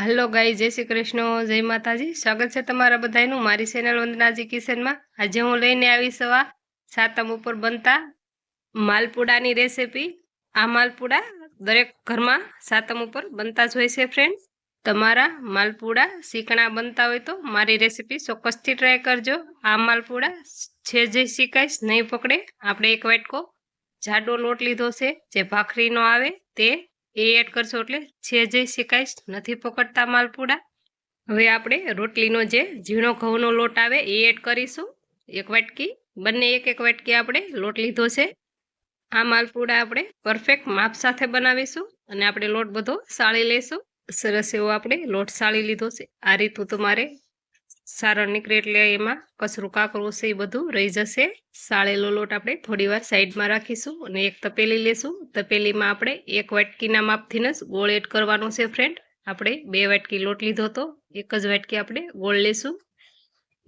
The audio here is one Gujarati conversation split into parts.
હાલો ગાઈ જય શ્રી કૃષ્ણ, જય માતાજી. સ્વાગત છે તમારા બધાનું મારી ચેનલ વંદનાજી કિશનમાં. આજે હું લઈને આવી સવા સાતમ ઉપર બનતા માલપુડાની રેસીપી આ માલપુડા દરેક ઘરમાં સાતમ ઉપર બનતા જ હોય છે ફ્રેન્ડ તમારા માલપુડા શીકણા બનતા હોય તો મારી રેસીપી ચોક્કસથી ટ્રાય કરજો. આ માલપુડા છે જે શીખાઈશ નહીં પકડે. આપણે એક વાટકો જાડો લોટ લીધો છે, જે ભાખરીનો આવે તે એ એડ કરશો એટલે છે જે શેકાઈશ નથી પકડતા માલપુડા. હવે આપણે રોટલીનો જે ઝીણો ઘઉંનો લોટ આવે એ એડ કરીશું. એક વાટકી, બંને એક એક વાટકી આપણે લોટ લીધો છે. આ માલપુડા આપણે પરફેક્ટ માપ સાથે બનાવીશું અને આપણે લોટ બધો સાળી લઈશું. સરસ એવો આપણે લોટ સાળી લીધો છે. આ રીતું તમારે સારણ નીકળે એટલે એમાં કચરું કાકરું છે એ બધું રહી જશે. સાળેલો લોટ આપણે થોડી વાર સાઈડમાં રાખીશું અને એક તપેલી લેશું. તપેલીમાં આપણે એક વાટકીના માપથી જ ગોળ એડ કરવાનો છે ફ્રેન્ડ આપણે બે વાટકી લોટ લીધો હતો. એક જ વાટકી આપણે ગોળ લેશું.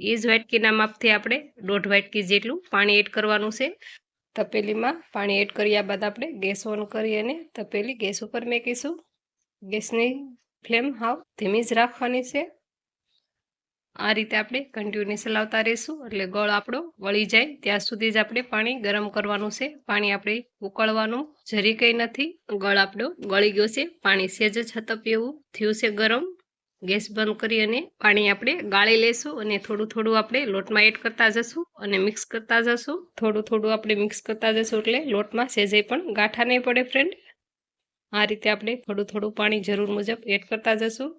એ જ વાટકીના માપથી આપણે દોઢ વાટકી જેટલું પાણી એડ કરવાનું છે. તપેલીમાં પાણી એડ કર્યા બાદ આપણે ગેસ ઓન કરી અને તપેલી ગેસ ઉપર મેકીશું. ગેસની ફ્લેમ હાવ ધીમી જ રાખવાની છે. આ રીતે આપણે કન્ટિન્યુઅસ ચલાવતા રહીશું. એટલે ગળ આપણો વળી જાય. ત્યાં સુધી જ આપણે પાણી ગરમ કરવાનું છે. પાણી આપણે ઉકળવાનું. જરી કંઈ નથી. ગળ આપણો ગળી ગયો છે. પાણી સેજ છતપ એવું થયું છે ગરમ. ગેસ બંધ કરી અને પાણી આપણે ગાળી લેશું અને થોડું થોડું આપણે લોટમાં એડ કરતા જશું અને મિક્સ કરતા જશું. થોડું થોડું આપણે મિક્સ કરતા જશું એટલે લોટમાં સેજે પણ ગાંઠા નહીં પડે ફ્રેન્ડ આ રીતે આપણે થોડું થોડું પાણી જરૂર મુજબ એડ કરતા જશું.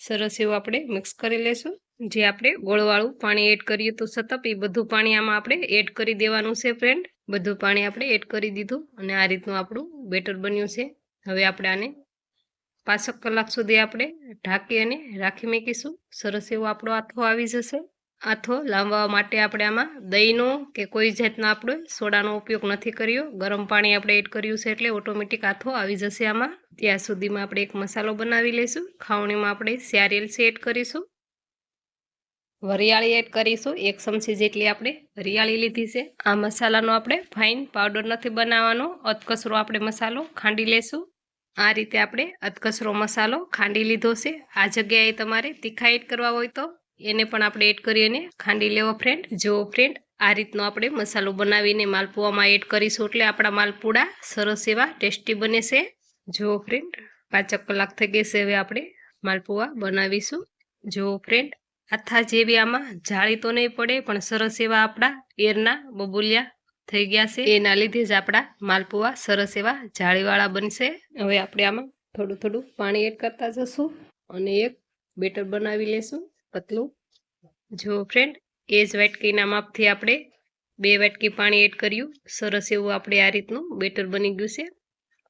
સરસ એવું આપણે મિક્સ કરી લેશું. જે આપણે ગોળવાળું પાણી એડ કરીએ તો સતપ એ બધું પાણી આમાં આપણે એડ કરી દેવાનું છે ફ્રેન્ડ બધું પાણી આપણે એડ કરી દીધું અને આ રીતનું આપણું બેટર બન્યું છે. હવે આપણે આને પાંચક કલાક સુધી આપણે ઢાંકી અને રાખી મૂકીશું. સરસ એવો આપણો આથો આવી જશે. આથો લાંબવા માટે આપણે આમાં દહીંનો કે કોઈ જાતનો આપણે સોડાનો ઉપયોગ નથી કર્યો. ગરમ પાણી આપણે એડ કર્યું છે એટલે ઓટોમેટિક આથો આવી જશે આમાં. ત્યાં સુધીમાં આપણે એક મસાલો બનાવી લઈશું. ખાવણીમાં આપણે સિયારેલ એડ કરીશું. વરિયાળી એડ કરીશું. એક ચમચી જેટલી આપણે વરિયાળી લીધી છે. આ મસાલાનો આપણે ફાઇન પાવડર નથી બનાવવાનો. અધકચરો આપણે મસાલો ખાંડી લેશું આ રીતે આપણે અધકસરો મસાલો ખાંડી લીધો છે. આ જગ્યાએ તમારે તીખા એડ કરવા હોય તો એને પણ આપણે એડ કરી અને ખાંડી લેવો ફ્રેન્ડ જો ફ્રેન્ડ આ રીતનો આપણે મસાલો બનાવીને માલપુઆમાં એડ કરીશું એટલે આપણા માલપુડા સરસ એવા ટેસ્ટી બને છે. જો ફ્રેન્ડ પાંચક કલાક થઈ ગઈ છે હવે આપણે માલપુઆ બનાવીશું. જો ફ્રેન્ડ આથા જેવી આમાં જાળી તો નહીં પડે, પણ સરસ એવા આપણા એરના બબુલિયા થઈ ગયા છે. એના લીધે જ આપણા માલપુઆ સરસ એવા જાળીવાળા બનશે. હવે આપણે આમાં થોડું થોડું પાણી એડ કરતા જશું અને એક બેટર બનાવી લેશું. પતલું. જો ફ્રેન્ડ એ જ વાટકીના માપથી આપણે બે વાટકી પાણી એડ કર્યું. સરસ એવું આપણે આ રીતનું બેટર બની ગયું છે.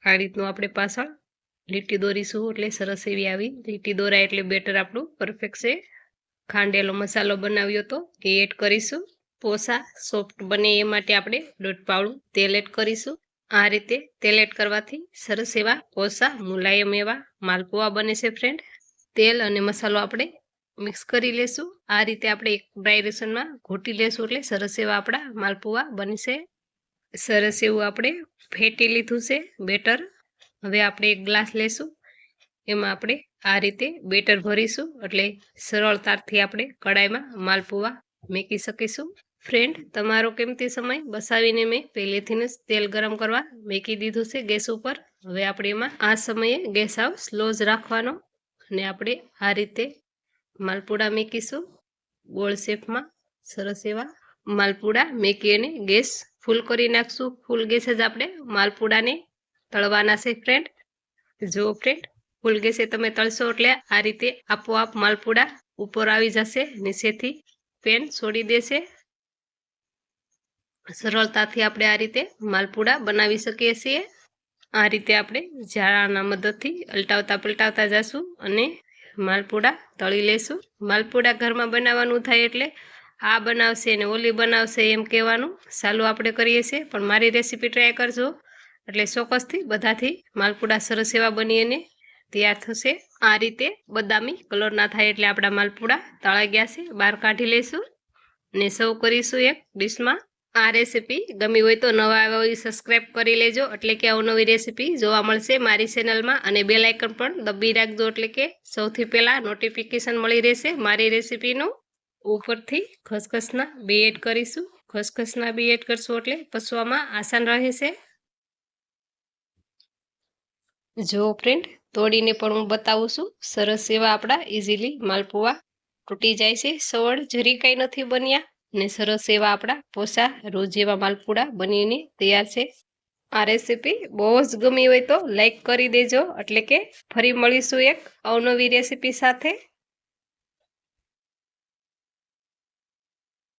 આ રીતનું આપણે પાછળ લીટી દોરીશું એટલે સરસ એવી આવી. લીટી દોરાય એટલે બેટર આપણું પરફેક્ટ છે. ખાંડેલો મસાલો બનાવ્યો તો એ એડ કરીશું. પોસા સોફ્ટ બને એ માટે આપણે દોઢ પાવડું તેલ એડ કરીશું. આ રીતે તેલ એડ કરવાથી સરસ એવા પોસા, મુલાયમ એવા માલપુઆ બને છે ફ્રેન્ડ તેલ અને મસાલો આપણે મિક્સ કરી લેશું. આ રીતે આપણે એક ડ્રાય રેશનમાં ઘોટી લેશું એટલે સરસ એવા આપણા માલપુવા બનશે. સરસ એવું આપણે ફેટી લીધું છે બેટર. હવે આપણે એક ગ્લાસ લેશું. એમાં આપણે આ રીતે બેટર ભરીશું એટલે સરળતાથી આપણે કડાઈમાં માલપુવા મેકી શકીશું. ફ્રેન્ડ, તમારો કિંમતી સમય? બસાવીને મેં પહેલેથી જ તેલ ગરમ કરવા મેકી દીધું છે ગેસ ઉપર. હવે આપણે એમાં આ સમયે ગેસ આવ સ્લો જ રાખવાનો. અને આપણે આ રીતે માલપુડા મેકીશું, ગોળ શેપમાં, સરસ એવા. માલપુડા મેકી અને ગેસ ફૂલ કરી નાખશું. ફૂલ ગેસ જ આપણે માલપુડાને તળવાના છે ફ્રેન્ડ જો ફ્રેન્ડ ફૂલ ગેસે તમે તળશો એટલે આ રીતે આપોઆપ માલપુડા ઉપર આવી જશે, નીચેથી પેન છોડી દેશે. સરળતાથી આપણે આ રીતે માલપુડા બનાવી શકીએ છીએ. આ રીતે આપણે ઝાડાના મદદથી અલટાવતા પલટાવતા જશું અને માલપુડા તળી લેશું. માલપુડા ઘરમાં બનાવવાનું થાય એટલે આ બનાવશે ને ઓલી બનાવશે એમ કહેવાનું. સાલું આપણે કરીએ છીએ, પણ મારી રેસીપી ટ્રાય કરજો. એટલે ચોક્કસથી બધાથી માલપુડા સરસ એવા બની અને તૈયાર થશે. આ રીતે બદામી કલર ના થાય એટલે આપણા માલપુડા તળાઈ ગયા છે. બહાર કાઢી લઈશું ને સર્વ કરીશું એક ડીશમાં આ રેસીપી ગમી હોય તો નવા આવ્યા હોય સબસ્ક્રાઈબ કરી લેજો. એટલે કે અવનવી રેસીપી જોવા મળશે મારી ચેનલમાં અને બે લાઇકન પણ દબી રાખજો. એટલે કે સૌથી પહેલાં નોટિફિકેશન મળી રહેશે મારી રેસીપીનું ઉપરથી ખસખસના બી એડ કરીશું. ખસખસના બી એડ કરશું એટલે પસવામાં આસાન રહેશે. જો ફ્રેન્ડ તોડીને પણ હું બતાવું છું. સરસ એવા આપણા ઇઝીલી માલપુઆ તૂટી જાય છે. સવળ જરી કાંઈ નથી બન્યા. ને સરસ એવા આપણા પોસા, રોજ એવા માલપુડા બનીને તૈયાર છે. આ રેસીપી બહુ જ ગમી હોય તો લાઈક કરી દેજો. એટલે કે ફરી મળીશું એક અવનવી રેસીપી સાથે.